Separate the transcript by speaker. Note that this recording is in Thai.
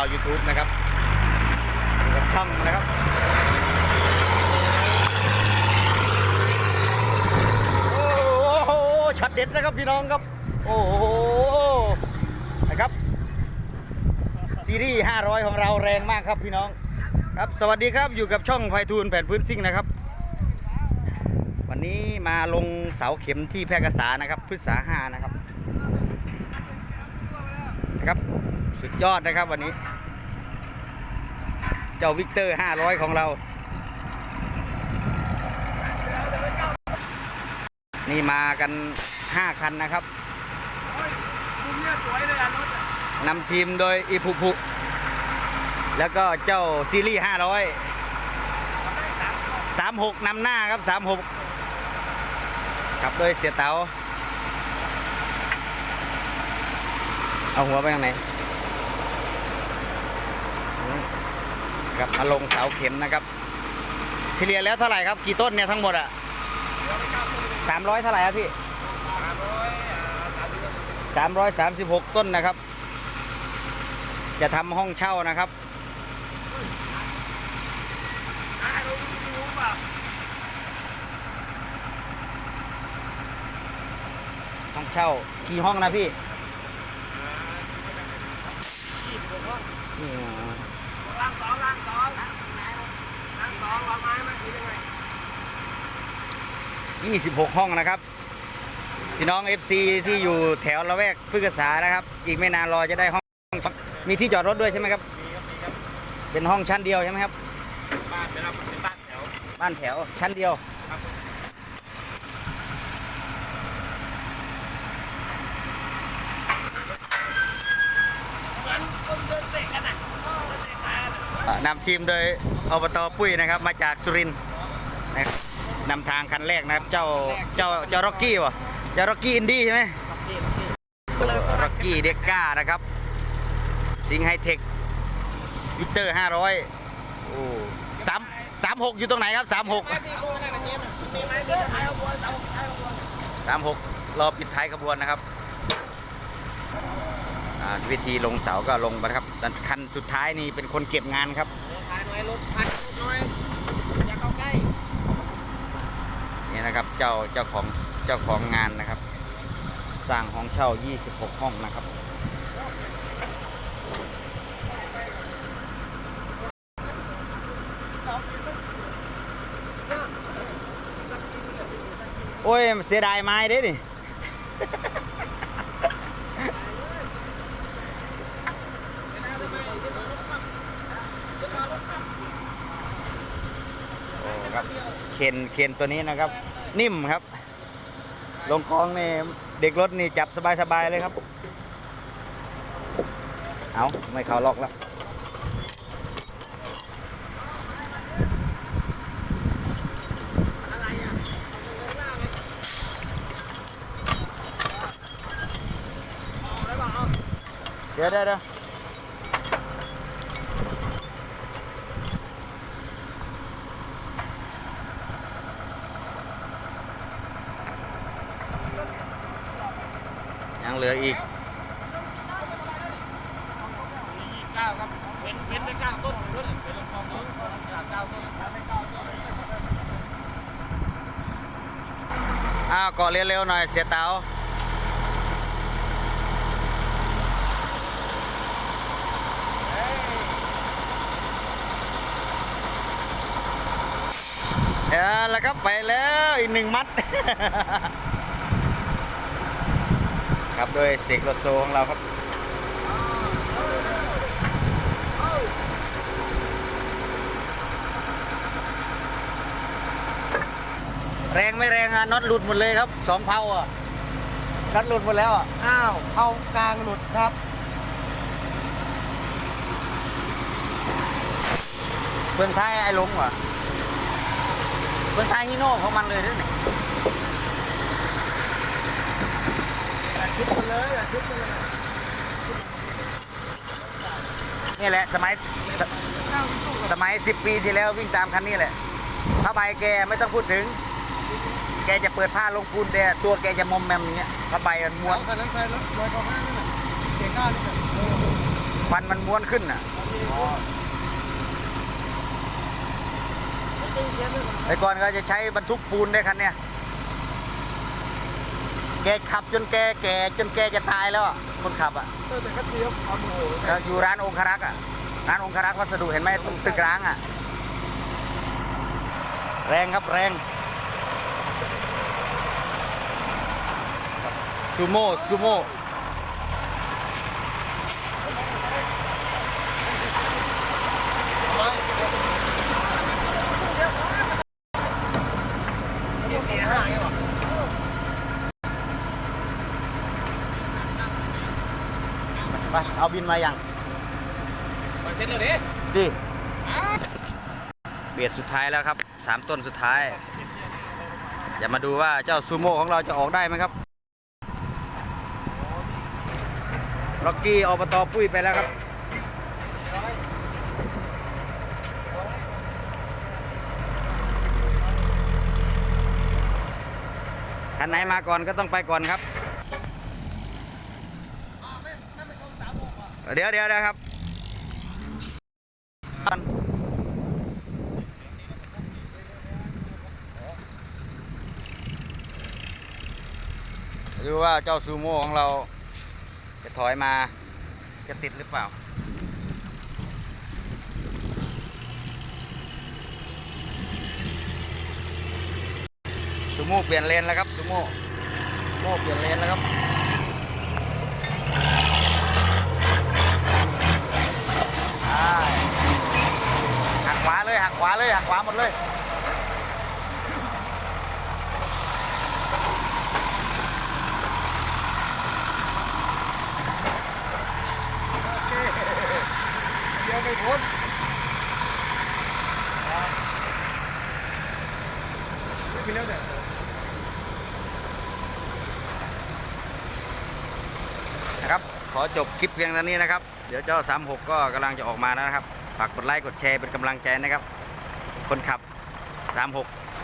Speaker 1: าว YouTube นะครับกับช่องนะครับ โอ้โหช็อตเด็ดนะครับพี่น้องครับ โอ้โหนะครับ ซีรีส์500 ของเราแรงมากครับพี่น้อง ครับสวัสดีครับอยู่กับช่องไพฑูรย์แผ่นพื้นซิ่งนะครับ วันนี้มาลงเสาเข็มที่แพร่กษานะครับพฤกษาห้านะครับนะครับ สุดยอดนะครับวันนี้ เจ้าวิกเตอร์500ของเรา นี่มากัน5คันนะครับ
Speaker 2: นำ
Speaker 1: ทีมโดยอีพุพุแล้วก็เจ้าซีรีส์500 36นำหน้าครับ36ขับโดยเสียเตาเอาหัวไปทางไหนอืม ครับมาลงเสาเข็มนะครับ เฉลี่ยแล้วเท่าไหร่ครับ กี่ต้นเนี่ยทั้งหมดอะสามร้อยเท่าไหร่ครับพี่
Speaker 2: สามร้อยสามสิบ
Speaker 1: หกต้นนะครับ จะทำห้องเช่านะครับห้องเช่ากี่ห้องนะพี่
Speaker 2: ยี่ สิบกว่าห้องล่างสองล่างสองวางไม้มาคือยังไง
Speaker 1: ยี่สิบหกห้องนะครับ พี่น้อง FC ที่อยู่แถวละแวกพฤกษานะครับ อีกไม่นานรอจะได้ห้อง มีที่จอดรถด้วยใช่ไหมครับ
Speaker 2: มีครับมีครับ
Speaker 1: เป็นห้องชั้นเดียวใช่ไหมครับ
Speaker 2: บ้านเป็นรับเป็นบ้านแถว
Speaker 1: บ้านแถวชั้นเดียว
Speaker 2: ครับผม เหมือนคนเดินเตะกันอะเดินเตะตากั นำ
Speaker 1: ทีมโดยอบตปุ้ยนะครับ มาจากสุรินทร์นะครับนำทางคันแรกนะครับ เจ้าเจ้าเจ้าร็อกกี้วะเจ้าร็อกกี้อินดี้ใช่ไหมร็อกกี้เด็กก้านะครับ สิงไฮเทควิเตอร์ห้าร้อยโอ้สามสามหกอยู่ตรงไหนครับสามหก
Speaker 2: มีไหมเดินท้ายขบวนเอาท้ายขบวน
Speaker 1: สามหกรอปิดท้ายขบวนนะครับ วิธีลงเสาก็ลงไปนะครับคันสุดท้ายนี่เป็นคนเก็บงานครับ
Speaker 2: ท้ายหน่อยรถพันหน่อยอย่าเข้าใกล้
Speaker 1: นี่นะครับเจ้าเจ้าของเจ้าของงานนะครับ สร้างห้องเช่า 26 ห้องนะครับโอ้ยเสียดายไม้เด้ดิ โอ้ครับเข็นเข็นตัวนี้นะครับ นิ่มครับ ลงคลองนี่เด็กรถนี่จับสบายๆเลยครับ เอาไม่เข้าล็อกแล้วเดี๋ยวเดี๋ยว ยังเหลืออีก
Speaker 2: เก้าครับเว้นเว้นไปเก้าต้นต้นเป็นลงคลองนู้นจาเก้าต้นเก้าต้น
Speaker 1: อ้าวก่อเร็วๆหน่อยเสียเตาเออแล้วครับไปแล้วอีกหนึ่งมัด ครับโดยเสกรถโซของเราครับแรงไม่แรงอะน็อตหลุดหมดเลยครับสองเผาอะน็อตหลุดหมดแล้วอะ
Speaker 2: อ้าวเผากลางหลุดครับ
Speaker 1: เฟืองท้ายไอ้ลงว่ะเฟืองท้ายฮีโน่ของมันเลยด้วยนี่
Speaker 2: ชุดไปเลยอะชุดไปเลย
Speaker 1: นี่แหละสมัยสสมัยสิบปีที่แล้ววิ่งตามคันนี้แหละผ้าใบแกไม่ต้องพูดถึง แกจะเปิดผ้าลงปูนแต่ตัวแกจะมอมแมมอย่างเงี้ยผ้าใบมันม้วน
Speaker 2: คันนั้นใส่รถลอยเข้าห้างนั่นน่ะเสียงก้านี่น่ะ
Speaker 1: ควันมันม้วนขึ้นอะ
Speaker 2: เอ
Speaker 1: แต่ก่อนก็จะใช้บรรทุกปูนได้คันเนี้ย แกขับจนแกแก่จนแกจะตายแล้วอะคนขับอะ
Speaker 3: เออแต่คัดเทียบเอาโห
Speaker 1: แล้วอยู่ร้านองครักษ์อะร้านองครักษ์วัสดุเห็นไหมตรงตึกร้างอะ แรงครับแรงซูโม่ซูโม่
Speaker 2: เสียห้าไงวะ
Speaker 1: ไปเอา บินมาอย่าง
Speaker 2: มาเซ็นเลยดิ
Speaker 1: ดิเบียดสุดท้ายแล้วครับสามต้นสุดท้ายอย่ามาดูว่าเจ้าซูโม่ของเราจะออกได้ไหมครับล็อกกี้อบตปุ้ยไปแล้วครับคันไหนมาก่อนก็ต้องไปก่อนครับ เดี๋ยวเดี๋ยวเดี๋ยวครับดูว่าเจ้าซูโม่ของเรา จะถอยมาจะติดหรือเปล่า ซูโม่เปลี่ยนเลนแล้วครับซูโม่ซูโม่เปลี่ยนเลนแล้วครับอ่าหักขวาเลยหักขวาเลย หักขวาหมดเลย
Speaker 3: เดี๋ยวไม่พ้นพี่เลี้ยวเนี่ย
Speaker 1: นะครับขอจบคลิปเพียงเท่านี้นะครับ เดี๋ยวเจ้า 36 ก็กำลังจะออกมาแล้วนะครับ ฝากกดไลค์ กดแชร์เป็นกำลังใจนะครับ คนขับ 36